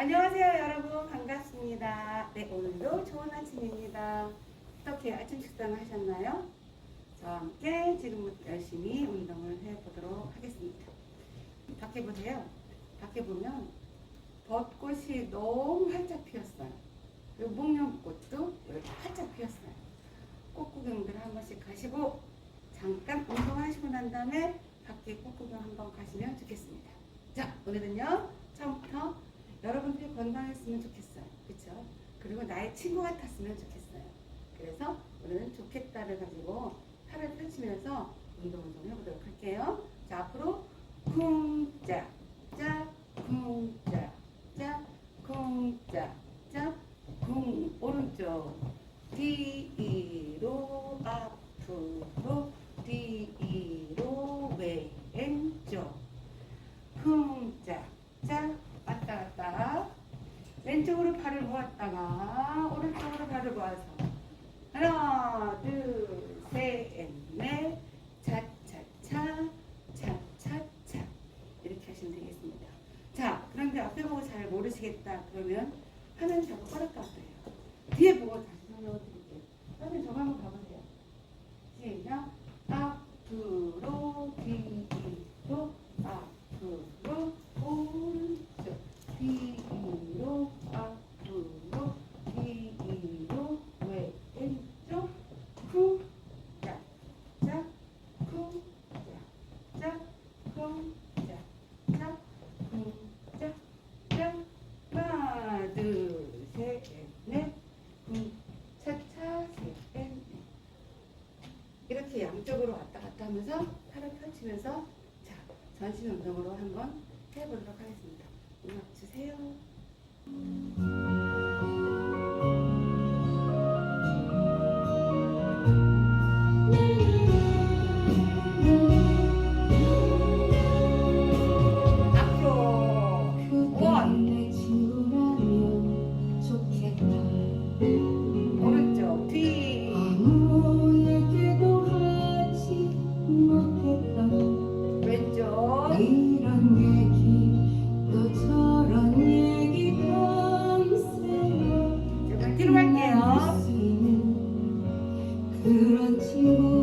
안녕하세요 여러분 반갑습니다. 네 오늘도 좋은 아침입니다. 어떻게 아침 식사는 하셨나요? 저와 함께 지금부터 열심히 운동을 해보도록 하겠습니다. 밖에 보세요. 밖에 보면 벚꽃이 너무 활짝 피었어요. 목련꽃도 활짝 피었어요. 꽃 구경들 한 번씩 가시고 잠깐 운동하시고 난 다음에 밖에 꽃 구경 한번 가시면 좋겠습니다. 자 오늘은요 처음부터 여러분들이 건강했으면 좋겠어요. 그렇죠? 그리고 나의 친구 같았으면 좋겠어요. 그래서 오늘은 좋겠다를 가지고 팔을 펼치면서 운동을 좀 해보도록 할게요. 자 앞으로 쿵짝 짝 쿵짝 짝 쿵짝 짝 쿵 오른쪽 뒤로 앞으로 뒤로 왼쪽 쿵짝 짝 왼쪽으로 발을 모았다가 오른쪽으로 발을 모아서 하나 둘셋 이렇게 양쪽으로 왔다 갔다 하면서 팔을 펼치면서 자 전신 운동으로 한번 친구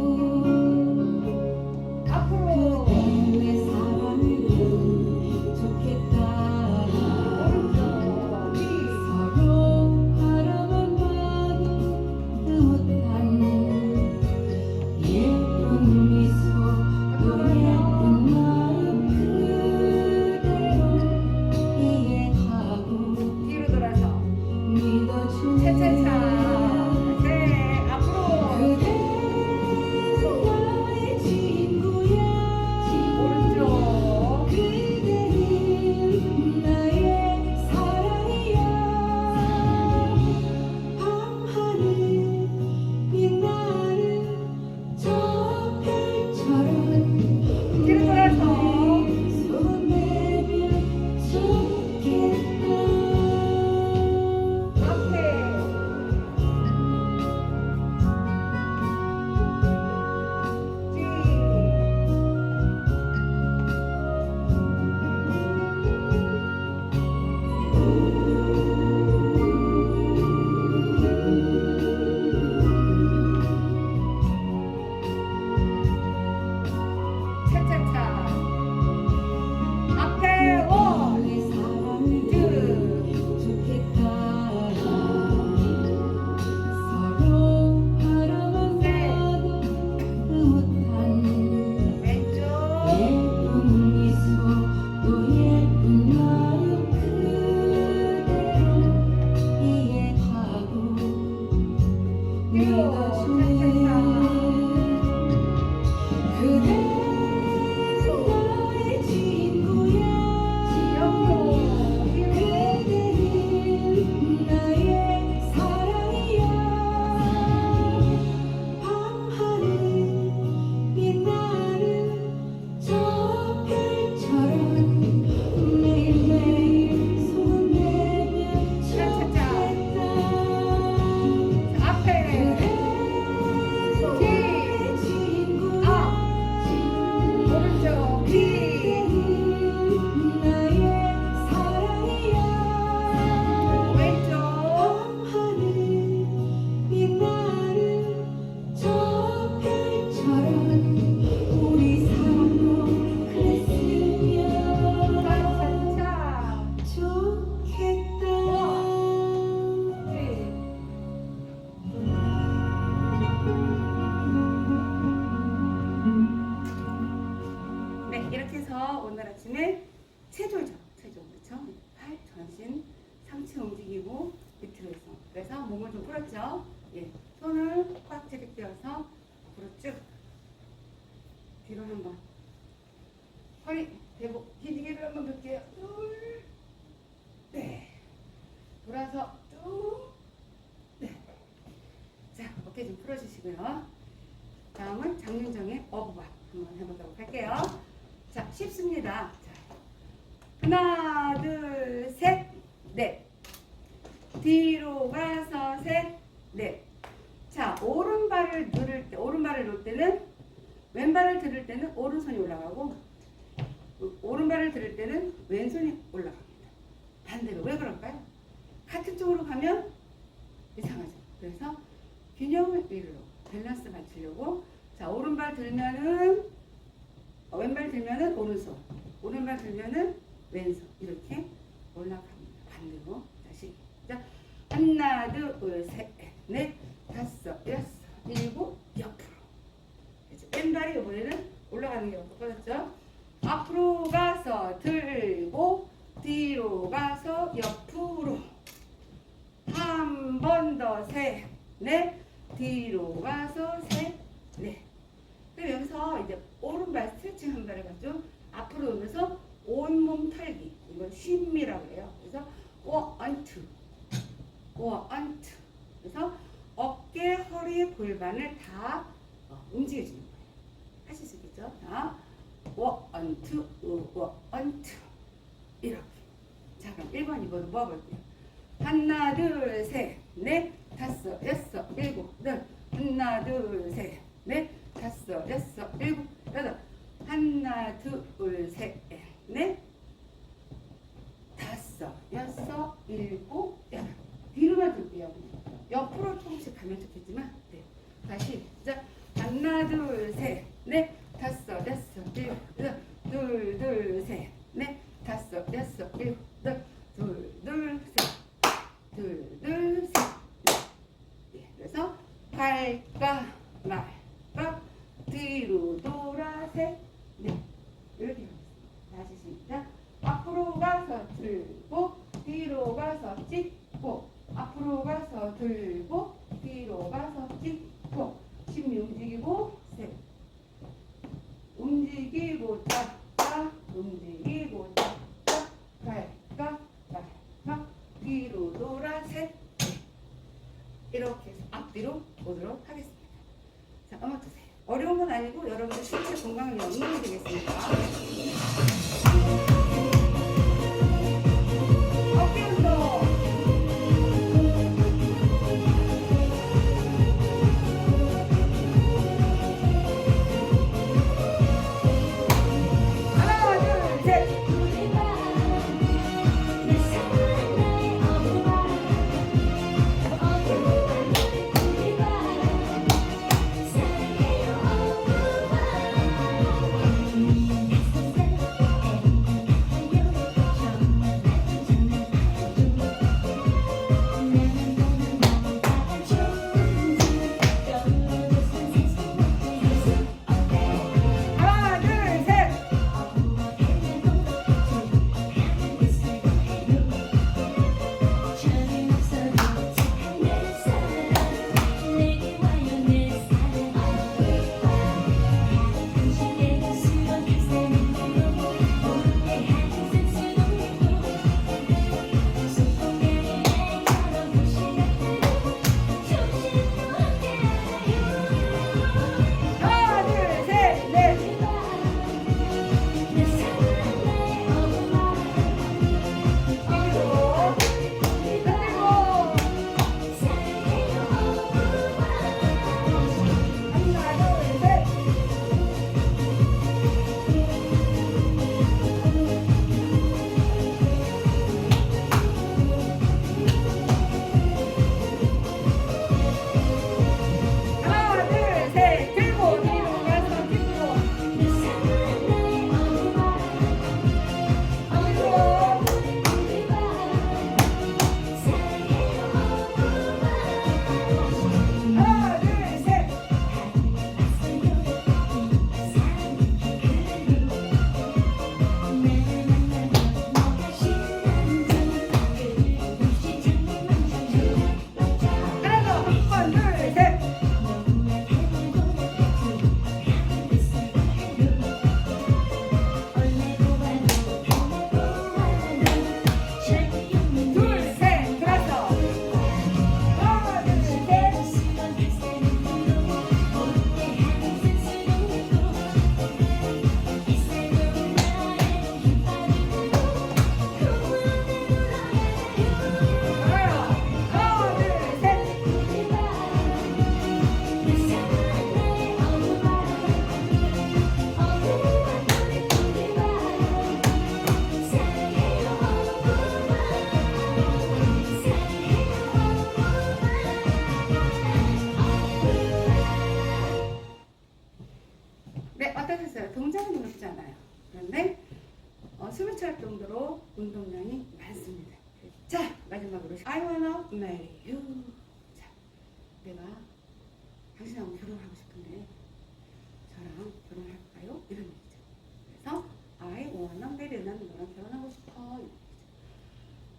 풀어주시고요. 다음은 장윤정의 어부바 한번 해보도록 할게요. 자, 쉽습니다. 자, 하나, 둘, 셋, 넷. 뒤로 가서 셋, 넷. 자, 오른발을 누를 때, 오른발을 놓을 때는 왼발을 들을 때는 오른손이 올라가고 오른발을 들을 때는 왼손이 올라갑니다. 반대로 왜 그럴까요? 같은 쪽으로 가면 이상하죠. 그래서 균형을 이루려 밸런스 맞추려고. 자 오른발 들면은 어, 왼발 들면은 오른손 오른발 들면은 왼손. 이렇게 올라갑니다. 반대로. 다시 자 하나 둘셋넷 다섯 여섯. 일곱 옆으로. 그렇죠. 왼발이 이번에는 올라가는 게 똑같았죠. 앞으로 가서 들고 뒤로 가서 옆으로. 한 번 더 셋, 넷 뒤로 가서 셋, 넷. 그럼 여기서 이제 오른발 스트레칭 한 발을 가죠. 앞으로 오면서 온몸 털기 이건 쉼이라고 해요. 그래서 원투, 원투. 그래서 어깨, 허리, 골반을 다 어, 움직여주는 거예요. 하실 수 있겠죠? 자, 원투, 원투 이렇게. 자 그럼 1번, 2번을 모아볼게요. 하나, 둘, 셋, 넷, 다섯, 여섯, 일곱, 여덟. 하나, 둘, 셋, 넷, 다섯, 여섯, 일곱, 여덟. 하나, 둘, 셋, 넷, 다섯, 여섯, 일곱, 여덟. 뒤로만 돌게요. 옆으로 조금씩 가면 좋겠지만, 네. 다시, 자, 하나, 둘, 셋, 넷, 다섯, 여섯, 일곱, 여덟. 둘, 둘, 셋, 넷, 다섯, 여섯, 일곱, 여덟. 둘, 둘, 셋. 둘, 둘, 셋. 예, 그래서 갈까 말까 뒤로 돌아 셋, 넷 이렇게 하겠습니 다. 다시 시작. 앞으로 가서 들고 뒤로 가서 찍고 앞으로 가서 들고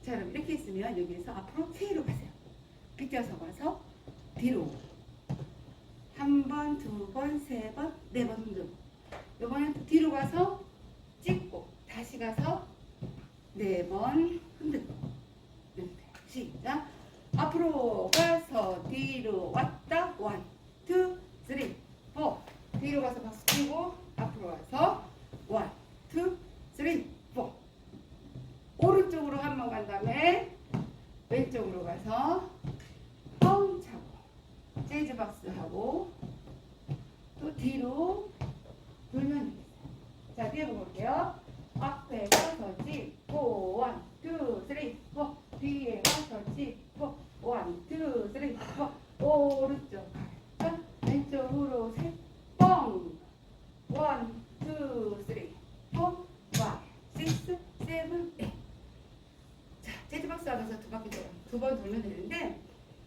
자, 그럼 이렇게 있으면 여기에서 앞으로 K로 가세요. 비껴서 가서 뒤로. 한 번, 두 번, 세 번, 네 번 등. 요번에 뒤로 가서 찍고, 다시 가서 네 번 흔들고. 시작. 앞으로 가서 뒤로 왔다. 원, 투, 쓰리, 포. 뒤로 가서 넘어간 다음에 왼쪽으로 가서 펑 차고 재즈 박스 하고 또 뒤로 돌면 됩니다. 자, 뛰어볼게요. 앞에서 서지 원. 돌아서 두 바퀴 돌아 두번 돌면 되는데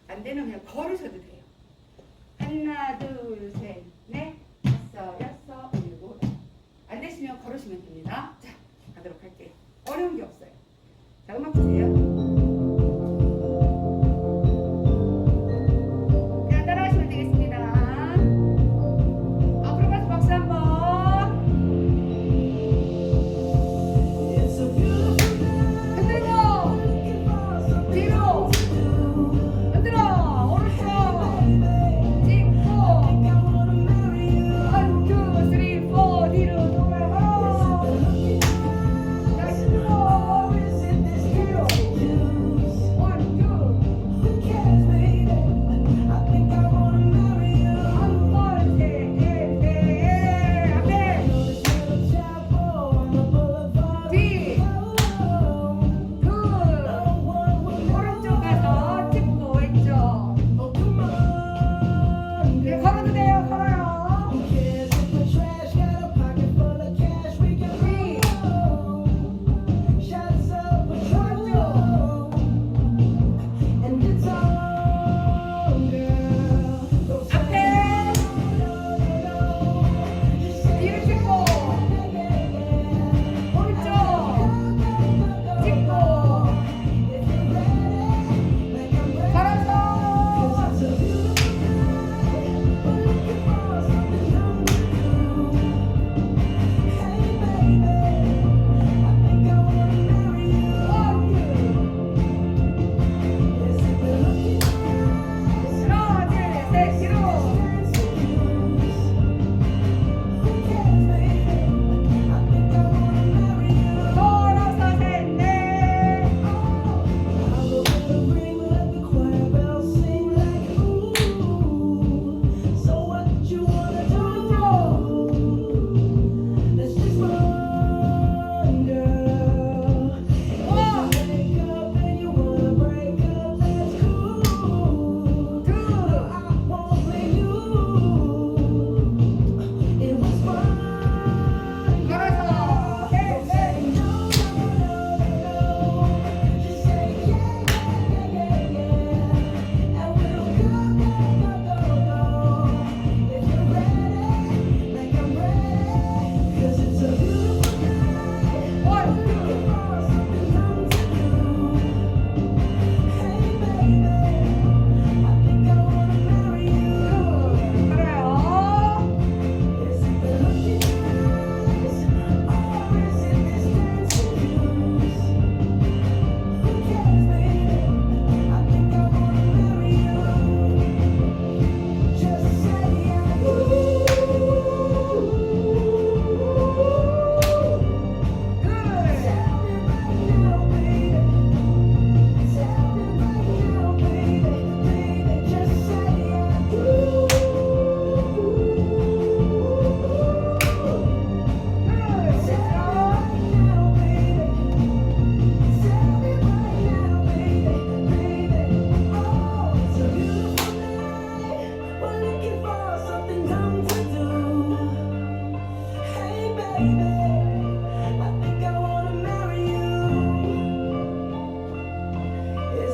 안 되면 그냥 걸으셔도 돼요. 하나, 둘, 셋, 넷, 다섯, 여섯, 일곱. 안 되시면 걸으시면 됩니다. 자, 가도록 할게요. 어려운 게 없어요. 자, 음악 보세요.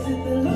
to the